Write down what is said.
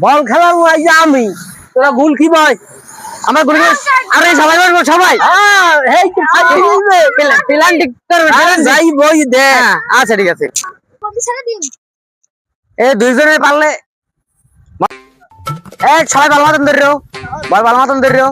বল খেলাও? আমি। তোরা গুল কি বয় আমার গুল আরে সবাই মারবো সবাই। এই প্ল্যান ঠিক করবে যাই বই দে। আচ্ছা ঠিক আছে। এ দুইজনে পারলে। এ সবাই ভালো মতন ধরিও বল ভালো মতন ধরিও